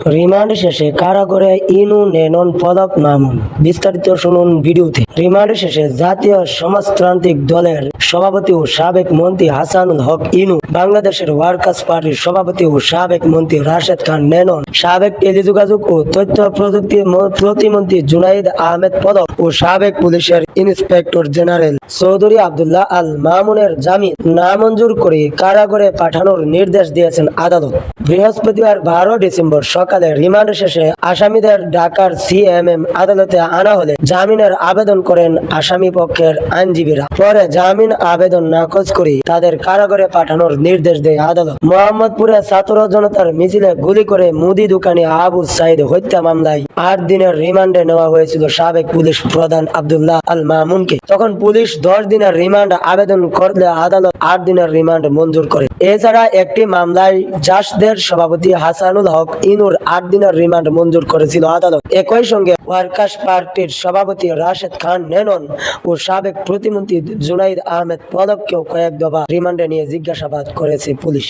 Remand শেষে কারাগারে ইনু নেনন পদক মামুন বিস্তারিত শুনুন ভিডিওতে। রিমান্ড শেষে জাতীয় সমাজতান্ত্রিক দলের সভাপতি ও সাবেক মন্ত্রী হাসানুল হক ইনু, বাংলাদেশের ওয়ার্কার্স পার্টির সভাপতি ও সাবেক মন্ত্রী রাশেদ খান নেনন, সাবেক টেলিযোগাযোগ ও তথ্য প্রযুক্তি প্রতিমন্ত্রী জুনাইদ আহমেদ পদক ও সাবেক পুলিশের ইন্সপেক্টর জেনারেল চৌধুরী আবদুল্লাহ আল মামুনের জামিন নামঞ্জুর করে কারাগারে পাঠানোর নির্দেশ দিয়েছেন আদালত। বৃহস্পতিবার বারো ডিসেম্বর সকালে রিমান্ড শেষে আসামিদের ঢাকার সিএমএম আদালতে আনা হলে জামিনের আবেদন করেন আসামি পক্ষের আইনজীবীরা। পরে জামিন আবেদন নাকচ করে তাদের কারাগারে পাঠানোর নির্দেশ দেয় আদালত। মোহাম্মদপুরে ছাত্র জনতার মিছিলে গুলি করে মুদি দোকানি আবু সাইদ হত্যা মামলায় আট দিনের রিমান্ডে নেওয়া হয়েছিল সাবেক পুলিশ প্রধান আবদুল্লাহ আল মামুনকে। তখন পুলিশ দশ দিনের রিমান্ড আবেদন করলে আদালত আট দিনের রিমান্ড মঞ্জুর করে। এছাড়া একটি মামলায় জাসদের সভাপতি হাসানুল হক, ইনুর আট দিনের রিমান্ড মঞ্জুর করেছিল আদালত। একই সঙ্গে ওয়ার্কার্স পার্টির সভাপতি রাশেদ খান, নেনন ও সাবেক প্রতিমন্ত্রী জুনাইদ আহমেদ পদককেও কয়েক দফা রিমান্ডে নিয়ে জিজ্ঞাসাবাদ করেছে পুলিশ।